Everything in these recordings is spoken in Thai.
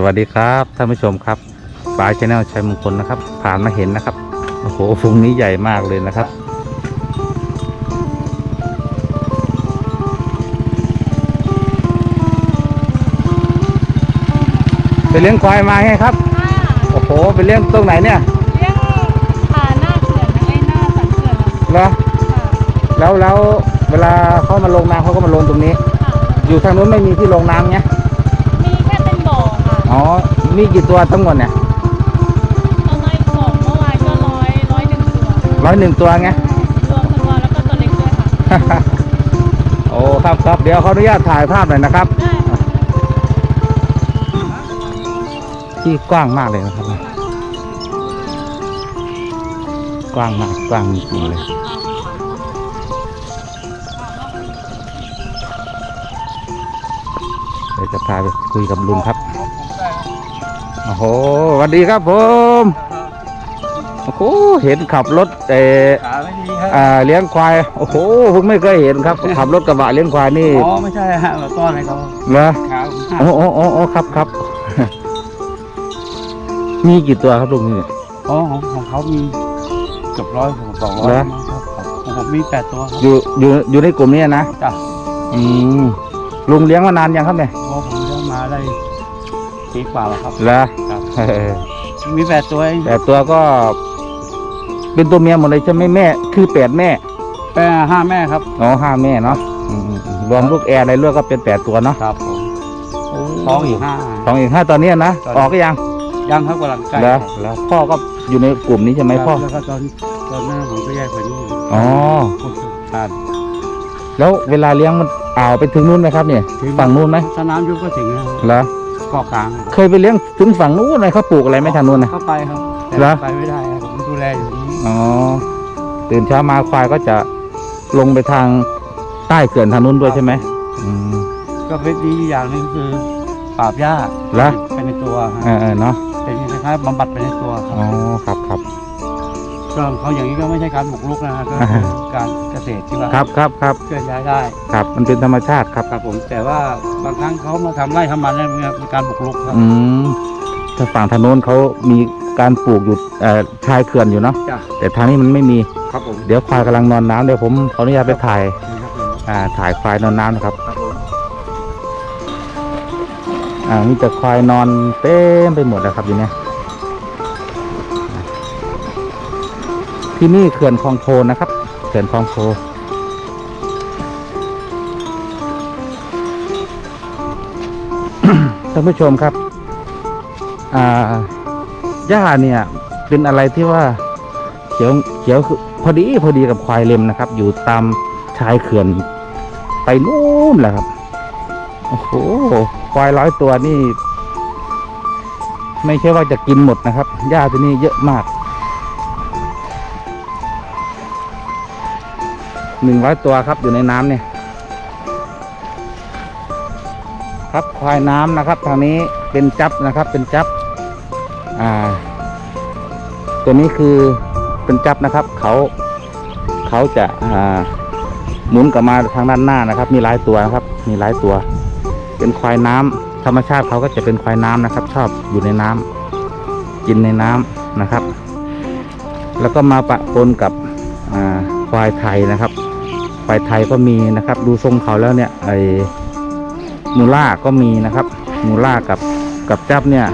สวัสดีครับท่านผู้ชมครับปลายชแนลชัยมงคลนะครับ ผ่านมาเห็นนะครับโอ้โหฟุงนี้ใหญ่มากเลยนะครับ ไปเลี้ยงควายมาไงครับค่ะโอ้โหไปเลี้ยงตรงไหนเนี่ยเลี้ยงผ่าหน้าเขื่อนไอ้หน้าสันเขื่อนอะเหรอค่ะแล้วแล้วเวลาเขามาลงน้ำเขาก็มาลงตรงนี้ค่ะอยู่ทางนู้นไม่มีที่ลงน้ำเนี้ยมีแค่เป็นบ่ อค่ะอ๋อ มีกี่ตัวทั้งหมดเนี่ยตอนน้อยสองเมื่อวานก็ร้อยร้อยหนึ่งตัวร้อยหนึ่งตัวไง รวมตัวแล้วก็ตัวเล็กด้วยค่ะ โอ้ครับครับเดี๋ยวเขาอนุญาตถ่ายภาพหน่อยนะครับ ได้ค่ะที่กว้างมากเลยนะครับ กว้างมากกว้างจริงๆเลย เดี๋ยวจะพาไปคุยกับลุงครับ โอ้โหสวัสดีครับผม โอ้โห เห็นขับรถเออขาไม่ดีครับอ่าเลี้ยงควาย โอ้โหเพิ่งไม่เคยเห็นครับ ขับรถกระบะเลี้ยงควายนี่อ๋อไม่ใช่ฮะมาต้อนให้เขาเหรอขาผมหักโอ้โอ้โอ้โอ้ครับครับ มีกี่ตัวครับลุงนี่ อ๋อของของเขามีเกือบร้อยของสองร้อยเหรอครับของผมมีแปดตัวครับอยู่อยู่อยู่ในกลุ่มนี้นะ จ้ะอืมลุงเลี้ยงมานานยังครับเนี่ยเพราะผมเลี้ยงมาได้ ปีกว่าแล้วครับเหรอครับเออมีแปดตัวเองแต่ตัวก็ เป็นตัวเมียหมดเลยใช่ไหมแม่ คือแปดแม่แปดห้าแม่ครับอ๋อห้าแม่เนาะอืมอืมอืมรวมลูกแอร์อะไรเลือกก็เป็นแปดตัวเนาะครับผมท้องอีกห้า ท้องอีกห้าตอนเนี้ยนะตอนนี้ ออกก็ยังยังครับกำลังใกล้แล้วแล้วพ่อก็อยู่ในกลุ่มนี้ใช่ไหมครับพ่อแล้วก็ตอนตอนหน้าผมก็แยกไปนู่นอ๋อคนสุดท้ายแล้วเวลาเลี้ยงมันอ่าวไปถึงนู้นไหมครับเนี่ยฝั่งนู้นไหมสนามยุบก็ถึงแล้วเหรอเกาะกลางเคยไปเลี้ยงถึงฝั่งนู้นไหมเขาปลูกอะไรไหม่ทางนู้นนะ เข้าไปครับแต่เหรอ ไปไม่ได้ครับผมดูแลอยู่ตรงนี้อ๋อตื่นเช้ามาควายก็จะลงไปทางใต้เขื่อนทางนู้นด้วยใช่ไหมอืม ก็เป็นดีอย่างหนึงคือปราบหญ้าเหรอ เป็นในตัวเออเออเนาะเป็นคล้ายๆบำบัดไปในตัวครัอ๋บอครับครับ ก็เขาอย่างนี้ก็ไม่ใช่การบุกรุกนะฮะก็อ่าคือการเกษตรที่ว่าครับครับครับเคลื่อนย้ายได้ครับ มันเป็นธรรมชาติครับครับผมแต่ว่าบางครั้งเขามาทำไร่ทำมันเนี่ยเป็นการบุกรุกครับอืมถ้าฝั่งทางโน้นเขามีการปลูกอยู่เอ่อชายเขื่อนอยู่เนาะจ้ะแต่ทางนี้มันไม่มี ครับผมเดี๋ยวควายกำลังนอนน้ำเดี๋ยวผมขออนุญาตไปถ่ายครับผมอ่าถ่ายควายนอนน้ำนะครับครับผมอ่ามีแต่ควายนอนเต็มไปหมดนะครับอยู่เนี่ย ที่นี่เขื่อนคลองโพนะครับเขื่อนคลองโพท่านผู้ชมครับหญ้าเนี่ยเป็นอะไรที่ว่าเขียวเขียวคือพอดีพอดีกับควายเล็มนะครับ อยู่ตามชายเขื่อนไปนู่นแหละครับโอ้โหควายร้อยตัวนี่ ไม่ใช่ว่าจะกินหมดนะครับหญ้าที่นี่เยอะมาก หนึ่งร้อยตัวครับอยู่ในน้ำเนี่ย ครับควายน้ำนะครับทางนี้เป็นจับนะครับ เป็นจับ อ่า ตัวนี้คือเป็นจับนะครับ เขาเขาจะอ่าหมุนกลับมาทางด้านหน้านะครับ มีหลายตัวนะครับ มีหลายตัว เป็นควายน้ำธรรมชาติเขาก็จะเป็นควายน้ำนะครับ ชอบอยู่ในน้ำกินในน้ำนะครับ แล้วก็มาปะปนกับอ่าควายไทยนะครับ ควายไทยก็มีนะครับ ดูทรงเขาแล้วเนี่ยไอมูล่าก็มีนะครับ มูล่ากับกับจับเนี่ย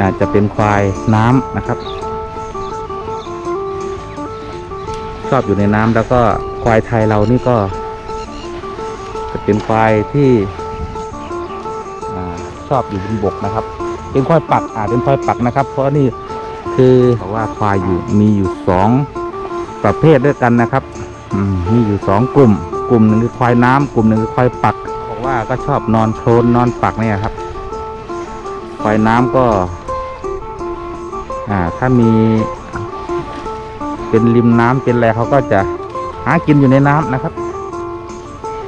อาจจะเป็นควายน้ำนะครับ ชอบอยู่ในน้ำแล้วก็ควายไทยเรานี่ก็จะเป็นควายที่ชอบอยู่บนบกนะครับ เป็นควายปักอ่าเป็นควายปักนะครับ เพราะนี่คือว่าควายอยู่มีอยู่สองประเภทด้วยกันนะครับ มีอยู่สองกลุ่ม กลุ่มหนึ่งคือควายน้ำกลุ่มหนึ่งคือควายปักบอกว่าก็ชอบนอนโคลนนอนปักเนี่ยครับ ควายน้ำก็ อ่า ถ้ามี เป็นริมน้ำเป็นอะไรเขาก็จะหากินอยู่ในน้ำนะครับ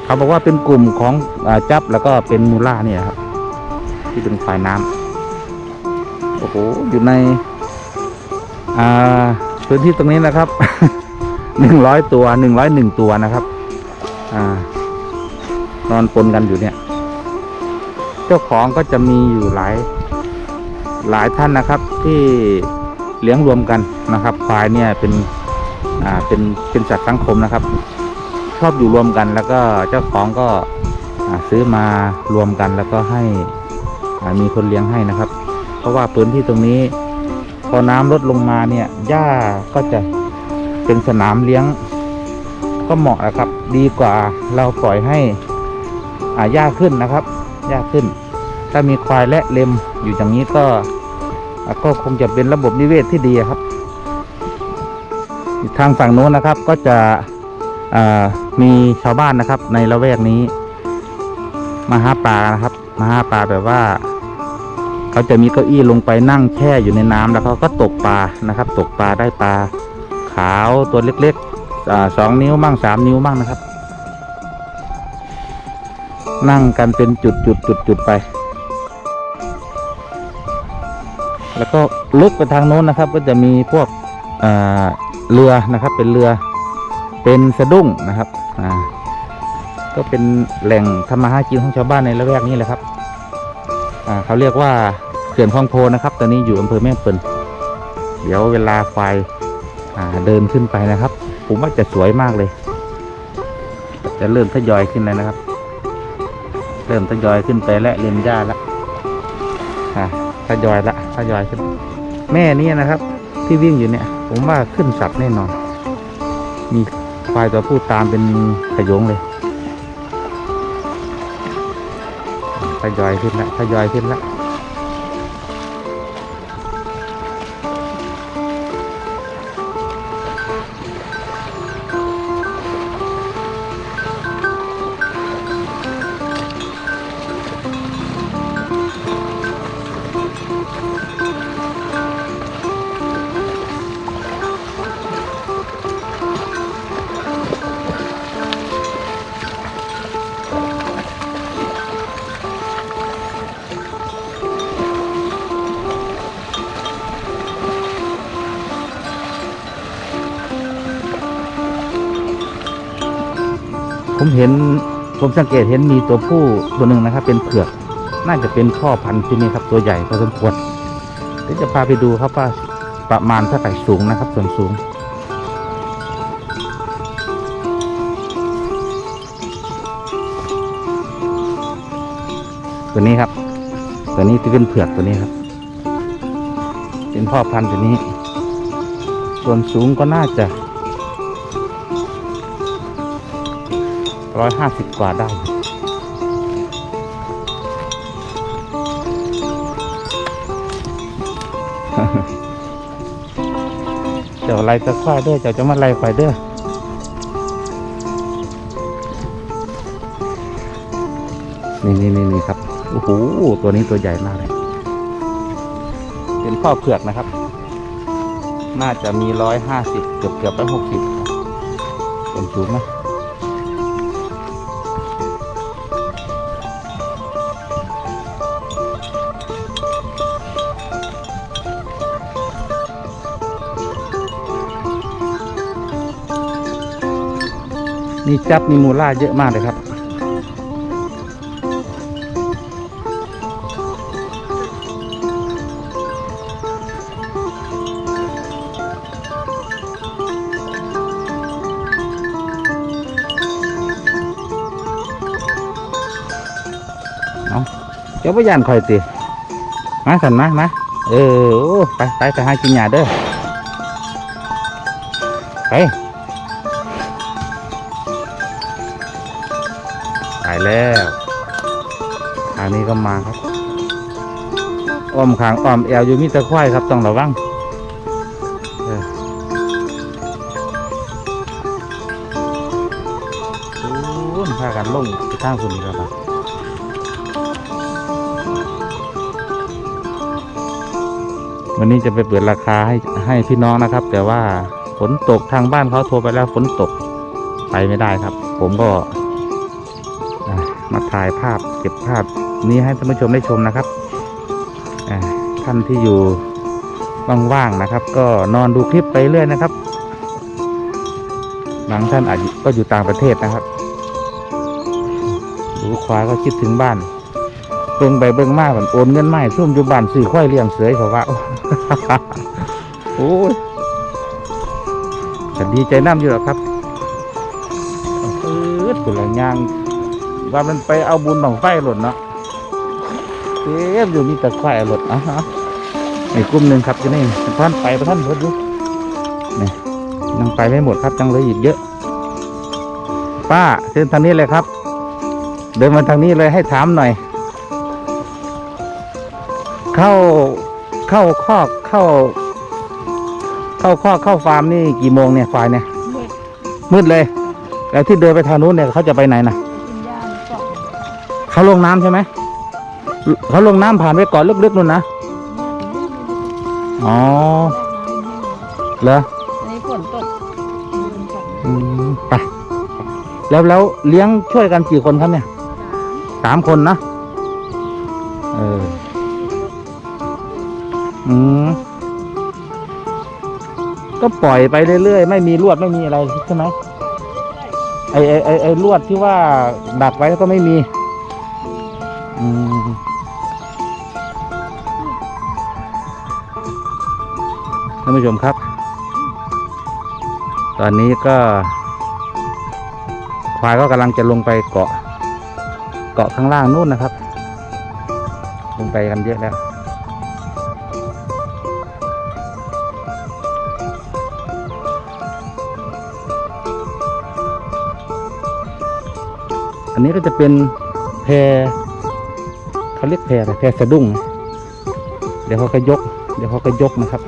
เขาบอกว่าเป็นกลุ่มของอจับแล้วก็เป็นมูล่าเนี่ยครับ ที่เป็นควายน้ำโอ้โหอยู่ใน อ่าพื้นที่ตรงนี้นะครับ หนึ่งร้อยตัวหนึ่งร้อยหนึ่งตัวนะครับ อ่านอนปนกันอยู่เนี่ยแต่จ้าของก็จะมีอยู่หลายหลายท่านนะครับที่เลี้ยงรวมกันนะครับควายเนี่ยเป็นอ่าเป็นเป็นสัตว์สังคมนะครับ ชอบอยู่รวมกันแล้วก็เจ้าของก็ซื้อมารวมกันแล้วก็ให้มีคนเลี้ยงให้นะครับ เพราะว่าพื้นที่ตรงนี้ พอน้ำลดลงมาเนี่ยหญ้าก็จะ เป็นสนามเลี้ยง ก็เหมาะนะครับ ดีกว่าเราปล่อยให้อาหญ้าขึ้นนะครับหญ้าขึ้น ถ้ามีควายและเลมอยู่อย่างนี้ก็ก็คงจะเป็นระบบนิเวศที่ดีครับ ทางฝั่งโน้นนะครับก็จะมีชาวบ้านนะครับ ในละแวกนี้ มาหาปลานะครับ มาหาปลาแบบว่า เขาจะมีเก้าอี้ลงไปนั่งแช่อยู่ในน้ำแล้วเขาก็ตกปลานะครับ ตกปลาได้ปลา ขาวตัวเล็กๆสองนิ้วมั่งสามนิ้วมั่งนะครับ นั่งกันเป็นจุดจุดจุดจุดๆๆๆไป แล้วก็ลึกไปทางโน้นนะครับ ก็จะมีพวกเรือนะครับ เป็นเรือเป็นสะดุ้งนะครับก็เป็นแหล่งทำมาหากินของชาวบ้านในละแวกนี้แหละครับเขาเรียกว่าเขื่อนคลองโพนะครับ ตอนนี้อยู่อำเภอแม่เปิลเดี๋ยวเวลาควายอ่า เดินขึ้นไปนะครับ ผมว่าจะสวยมากเลย จะเริ่มทยอยขึ้นแล้วนะครับ เริ่มทยอยขึ้นไปและเลียนหญ้าละทยอยละทยอยขึ้น แม่นี่นะครับ ที่วิ่งอยู่เนี่ย ผมว่าขึ้นสัตว์แน่นอน มีควายตัวผู้ตามเป็นขยงเลยทยอยขึ้นละทยอยขึ้นละ เห็นผมสังเกตเห็นมีตัวผู้ตัวหนึ่งนะครับ เป็นเผือก น่าจะเป็นพ่อพันธุ์ที่นี่ครับ ตัวใหญ่พอสมควรเดี๋ยวจะพาไปดูครับว่าประมาณเท่าไหร่สูงนะครับ ส่วนสูงตัวนี้ครับ ตัวนี้ที่เป็นเผือกตัวนี้ครับ เป็นพ่อพันธุ์ตัวนี้ ส่วนสูงก็น่าจะ ร้อยห้าสิบกว่าได้ เจ้าไรตะควายเด้อเจ้าจะมาไล่ควายเด้อนี่นี่นี่นี่ครับ โอ้โห ตัวนี้ตัวใหญ่มากเลย เป็นพ่อเผือกนะครับ น่าจะมีร้อยห้าสิบเกือบเกือบร้อยหกสิบส่วนสูงนะ นี่จับมีมูล่าเยอะมากเลยครับ เอาเจ้าพยานคอยติมาสันมามาเออ ไปไปไปหากินหญ้าเด้อางนี้ก็มาครับ อ้อมขางอ้อมแอวอยู่มีตะควายครับต้องระวังเออโอ้ยพากันลงไปทางคนนี้แล้วครับวันนี้จะไปเปิดราคาให้ให้พี่น้องนะครับ แต่ว่าฝนตกทางบ้านเขาโทรไปแล้วฝนตกไปไม่ได้ครับ ผมก็มาถ่ายภาพเก็บภาพ นี้ให้ท่านผู้ชมได้ชมนะครับท่านที่อยู่ว่างๆนะครับ ก็นอนดูคลิปไปเรื่อยนะครับบางท่านอาจก็อยู่ต่างประเทศนะครับดูควายก็คิดถึงบ้านเบิ่งไปเบิ่งมาเหมือนโอนเงินมาให้ซุ่มอยู่บ้านซื้อควายเลี้ยงเสือเขาว่าโอ้ยแต่ดีใจน้ำอยู่หรอครับเออตุลายางว่ามันไปเอาบุญของไฟหล่นเนาะ เอ๊ะอยู่มีแต่ควายหล่นอะฮะอีกกลุ่มหนึ่งครับที่นี่ท่านไปประท่านเพิ่นดูนี่ยังไปไม่หมดครับยังเหลืออีกเยอะ ป้าเดินทางนี้เลยครับ เดินมาทางนี้เลยให้ถามหน่อย เข้าเข้าคอกเข้า เข้าคอกเข้าฟาร์มนี่กี่โมงเนี่ยควายเนี่ยมืดมืดเลย แล้วที่เดินไปทางนู้นเนี่ยเขาจะไปไหนนะกินยาเกาะเขาลงน้ำใช่ไหม เขาลงน้ำผ่านไปเก่อนลึกๆนู่นนะ อ๋อเหรออันนี้ฝนตกเดินกลับอืมไปแล้วแล้วเลี้ยงช่วยกันกี่คนครับเนี่ยสามสามคนนะเอออืมก็ปล่อยไปเรื่อยๆ ไม่มีลวดไม่มีอะไรใช่ไหมไอไอไอไอลวดที่ว่าดักไว้ก็ไม่มี อืม ท่านผู้ชมครับ ตอนนี้ก็ ควายก็กำลังจะลงไปเกาะ เกาะข้างล่างนู่นนะครับ ลงไปกันเยอะแล้วอันนี้ก็จะเป็นแพเขาเรียกแพอะไรแพสะดุ้ง เดี๋ยวเขาก็ยก เดี๋ยวเขาก็ยกนะครับ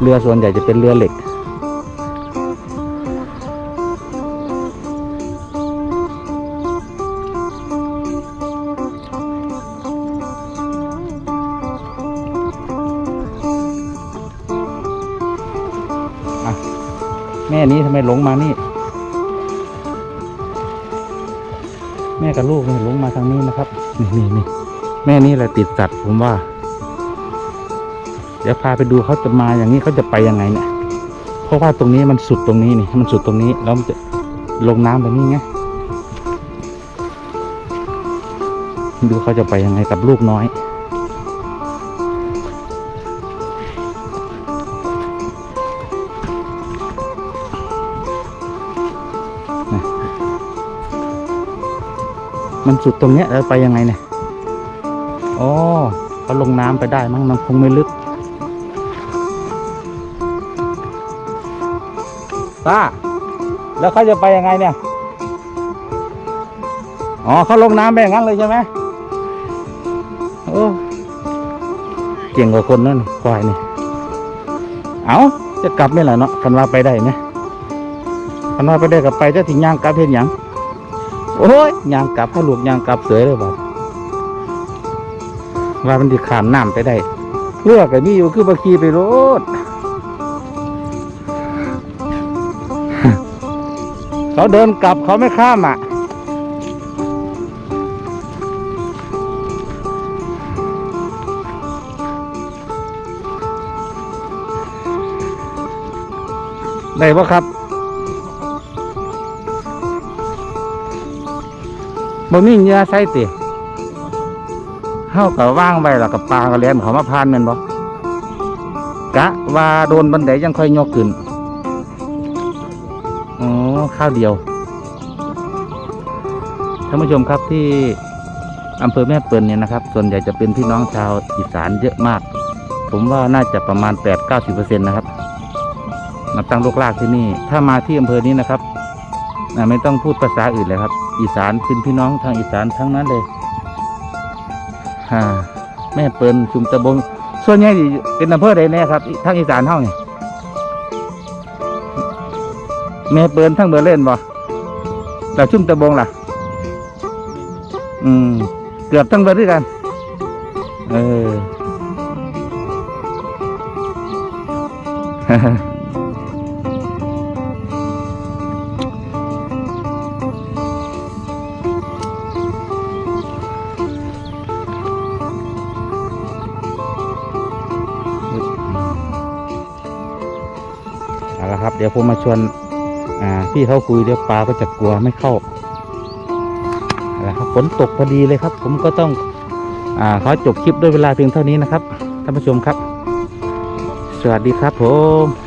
เรือส่วนใหญ่จะเป็นเรือเหล็ก แม่นี้ทำไมหลงมานี่ แม่กับลูกเนี่ยหลงมาทางนี้นะครับ นี่นี่นี่แม่นี่แหละติดสัตว์ผมว่า เดี๋ยวพาไปดูเขาจะมาอย่างนี้เขาจะไปยังไงเนี่ย เพราะว่าตรงนี้มันสุดตรงนี้นี่มันสุดตรงนี้แล้วมันจะลงน้ำแบบนี้ไงดูเขาจะไปยังไงกับลูกน้อยมันสุดตรงเนี้ยแล้วไปยังไงเนี่ย อ๋อเขาลงน้ำไปได้มั้งมันคงไม่ลึก ป้าแล้วเขาจะไปยังไงเนี่ย อ๋อเขาลงน้ำไปอย่างนั้นเลยใช่ไหมโอ้เก่งกว่าคนนั่นควายนี่ เอาจะกลับไม่หละเนาะคันว่าไปได้ไหมคันว่าไปได้กับไปจะถึงย่างกลับเห็นยังโอ้ยยางกลับถ้าลูกยางกลับเสยเลยบอกว่ามันดิขามน้ำไปได้เลือกไอ้นี่อยู่คือบาคีไปรถ เขาเดินกลับเขาไม่ข้ามอะ ได้ปะครับบ่มีเงื่อใส่ติเฮาก็ว่างไว้แล้วก็ปลาก็แล่นเขามาพานแม่นบ่กะว่าโดนบันไดยังค่อยยกขึ้น ข้าวเดียวท่านผู้ชมครับที่อำเภอแม่เปิลเนี่ยนะครับ ส่วนใหญ่จะเป็นพี่น้องชาวอีสานเยอะมาก ผมว่าน่าจะประมาณ 8-90%นะครับมาตั้งโลกลากที่นี่ ถ้ามาที่อำเภอนี้นะครับไม่ต้องพูดภาษาอื่นเลยครับ อีสานเป็นพี่น้องทางอีสานทั้งนั้นเลยฮ่าแม่เปิลชุมตะบงส่วนใหญ่เป็นอำเภอใดแน่ครับทางอีสานเท่านี่ แม่เปิลทั้งเบอร์เล่นบ่แล้วชุมตะบงล่ะ อืม เกือบทั้งเบอร์ด้วยกัน เออเอาละครับ เดี๋ยวผมมาชวน พี่เขาคุยเดี๋ยวปลาก็จะกลัวไม่เข้านะครับฝนตกพอดีเลยครับ ผมก็ต้องอ่าขอจบคลิปด้วยเวลาเพียงเท่านี้นะครับท่านผู้ชมครับ สวัสดีครับผม